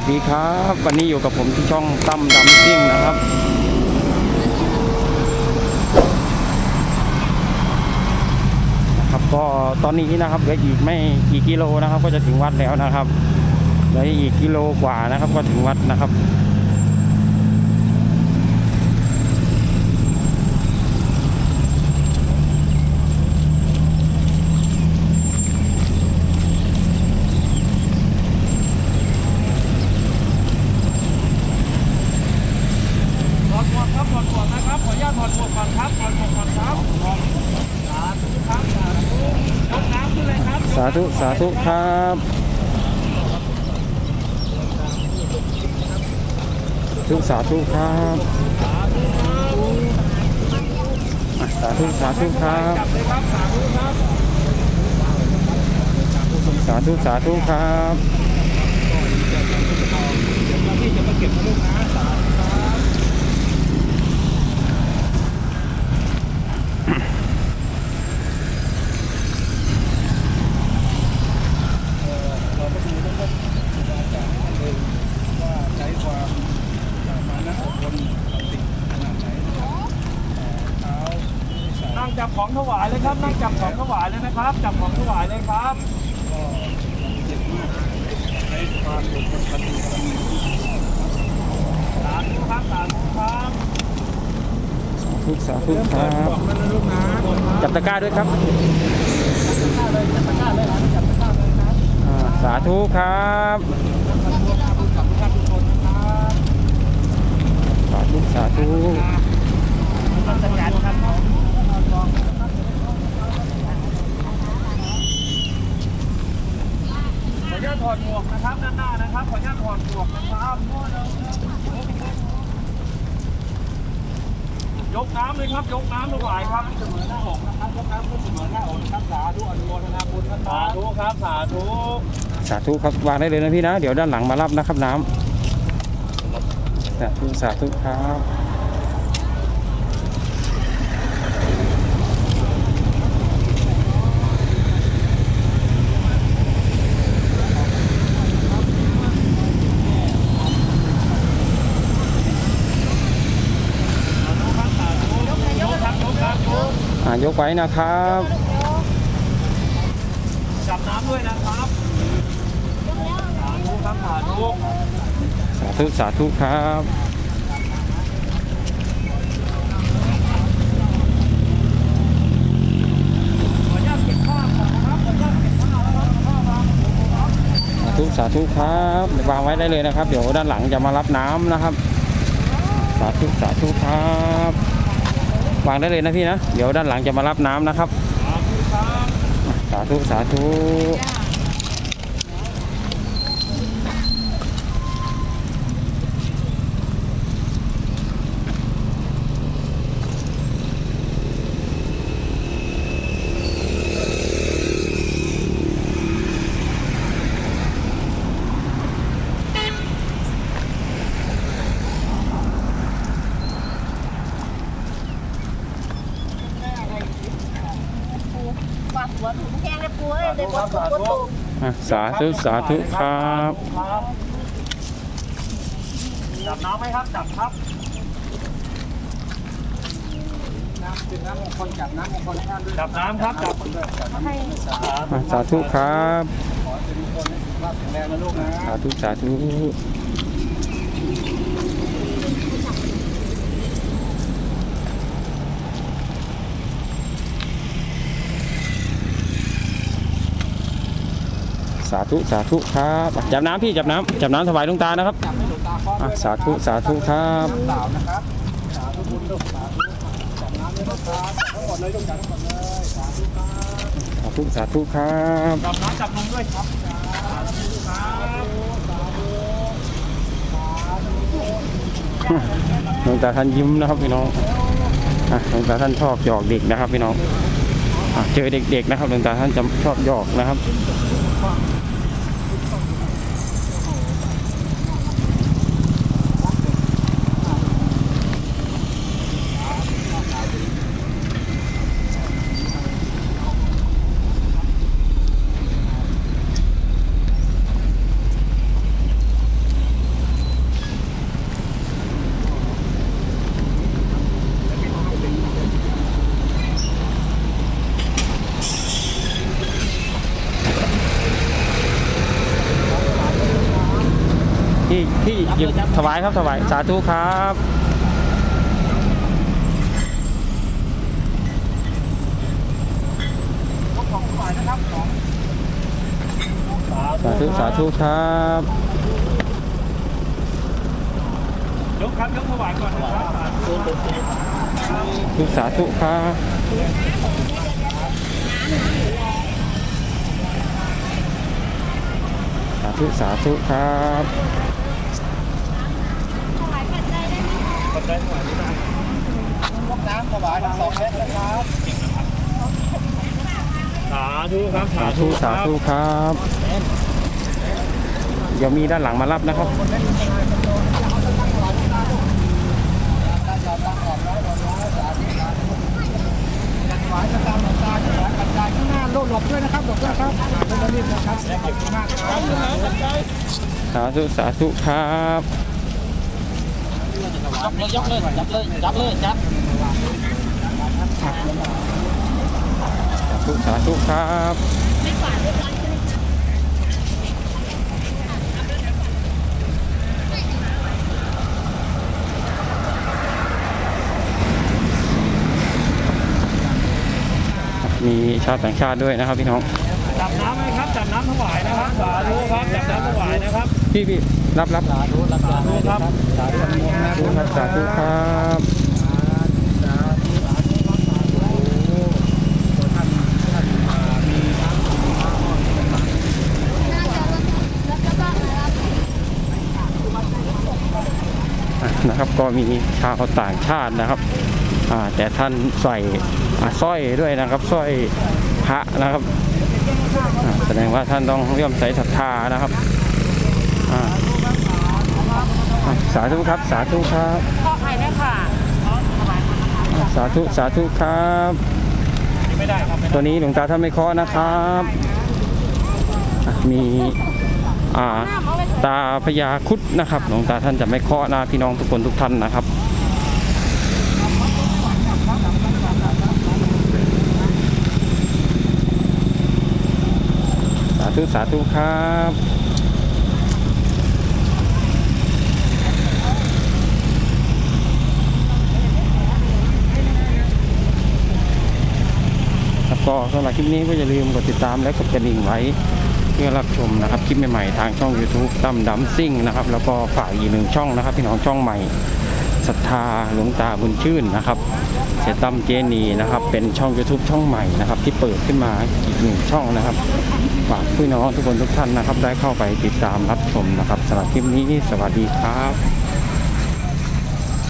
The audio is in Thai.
วัสดีครับ วันนี้อยู่กับผมที่ช่องตั้มดำซิ่งนะครับ นะครับ ก็ตอนนี้นะครับเหลืออีกไม่กี่กิโลนะครับ ก็จะถึงวัดแล้วนะครับเหลืออีกกิโลกว่านะครับ ก็ถึงวัดนะครับ ถอดหมวกครับถอดหมวกนะครับ ขออนุญาตถอดหมวกก่อนครับถอดหมวกก่อนครับสาธุครับสาธุยกน้ำขึ้นเลยครับ สาธุ สาธุครับทุกสาธุครับสาธุ สาธุครับ สาธุ สาธุครับเดี๋ยวพี่จะมาเก็บลูกนะสาธุครับเอ่อเราก็ดูทั้งว่าครูบาอาจารย์ท่านเองว่าใช้ความมานะอดทนต่อสิ่งขนาดไหนนะครับเท้านั่งจับ ของถวายเลยครับ นั่งจับของถวายเลยนะครับ จับของถวายเลยครับก็เจ็บมากใช้ความอดทนปฏิบัติสาธุครับสาธุครับทุกสาธุครับบอกมันนะลูกนะจับตะกร้าด้วยครับจับตะกร้าเลยจับตะกร้าเยกน้ำเลยครับ ยกน้ำถวายครับเสมอหน้าอกนะครับยกน้ำขึ้นเสมอหน้าอกนะครับสาธุอนุโมทนาบุญนะครับสาธุครับสาธุสาธุครับวางได้เลยนะพี่นะ เดี๋ยวด้านหลังมารับนะครับน้ำสาธุสาธุครับ ยกครับยกครับ ยกอ่ายกไว้นะครับจับน้ำด้วยนะครับสาธุครับสาธุสาธุสาธุครับขออนุญาตเก็บภาพก่อนนะครับขออนุญาตเก็บภาพนะครับภาพวางครับสาธุสาธุครับวางไว้ได้เลยนะครับ เดี๋ยวด้านหลังจะมารับน้ำนะครับ สาธุสาธุครับ วางได้เลยนะพี่นะ เดี๋ยวด้านหลังจะมารับน้ำนะครับ สาธุ สาธุ ปากหัวถุงแกงเลยปูเอ้ยเลยบดถุงบดถุงอะสาธุสาธุครับจับน้ำไหมครับจับครับน้ำเป็นน้ำมงคลจับน้ำมงคลให้ท่านด้วยจับน้ำครับจับให้อะสาธุครับ ขอเป็นมงคลให้สุขภาพแข็งแรงนะลูกนะ สาธุสาธุ สาธุสาธุครับอะจับน้ำพี่จับน้ำจับน้ำถวายหลวงตานะครับจับให้หลวงตาคล้องอะด้วยสาธุสาธุครับน้ำเปล่านะครับสาธุบุญลูกสาธุจับน้ำด้วยนะครับจับทั้งหมดเลยลูกจับทั้งหมดเลยสาธุครับสาธุสาธุครับจับน้ำจับนมด้วยครับสาธุครับสาธุสาธุหลวงตาท่านยิ้มนะครับพี่น้องอะหลวงตาท่านชอบหยอกเด็กนะครับพี่น้องอะเจอเด็กๆนะครับหลวงตาท่านจะชอบหยอกนะครับ ที่ที่หยิบถวายครับถวายสาธุครับสาธุสาธุครับยกครับยกถวายก่อนนะครับทุกสาธุครับสาธุสาธุครับ ปัจจัยถวายไม่ได้ยก น้ำถวายทั้งสองเม็ดนะครับสาธุครับสาธุสาธุครับ เดี๋ยวมีด้านหลังมารับนะครับถวายกระตามหลวงตายปัจจัยข้างหน้าโลดหลบด้วยนะครับหลบด้วยครับไม่ต้อนครับสาธุสาธุครับ ยกเลยยกเลยจับเลยจับเลยจับสาธุสาธุครับมีชาวต่างชาติด้วยนะครับพี่น้องจับน้ำไหมครับจับน้ำถวายนะครับสาธุครับจับน้ำถวายนะครับพี่พี่รับรับสาธุรับสาธุครับสาธุสาธุครับสาธุครับสาธุสาธุครับสาธุท่านท่านมีทั้งมีทั้งอะครับก็มีชาวต่างชาตินะครับอ่าแต่ท่านใส่อ่าสร้อยด้วยนะครับสร้อยพระนะครับอ่าแสดงว่าท่านต้องเลื่อมใสศรัทธานะครับอ่าอะ สาธุครับ สาธุครับขอใครได้ค่ะอะสาธุสาธุครับตัวนี้หลวงตาท่านไม่เคาะนะครับมีตาพญาคุดนะครับ หลวงตาท่านจะไม่เคาะนะพี่น้องทุกคนทุกท่านนะครับสาธุสาธุครับ ก็สำหรับคลิปนี้ก็อย่าลืมกดติดตามและกดกระดิ่งไว้เพื่อรับชมนะครับคลิปใหม่ๆทางช่อง YouTube ตั้มดำซิ่งนะครับแล้วก็ฝากอีกหนึ่งช่องนะครับพี่น้องช่องใหม่ศรัทธาหลวงตาบุญชื่นนะครับเสตั้มเจนีนะครับเป็นช่อง YouTube ช่องใหม่นะครับที่เปิดขึ้นมาอีกหนึ่งช่องนะครับฝากพี่น้องทุกคนทุกท่านนะครับได้เข้าไปติดตามรับชมนะครับสำหรับคลิปนี้สวัสดีครับ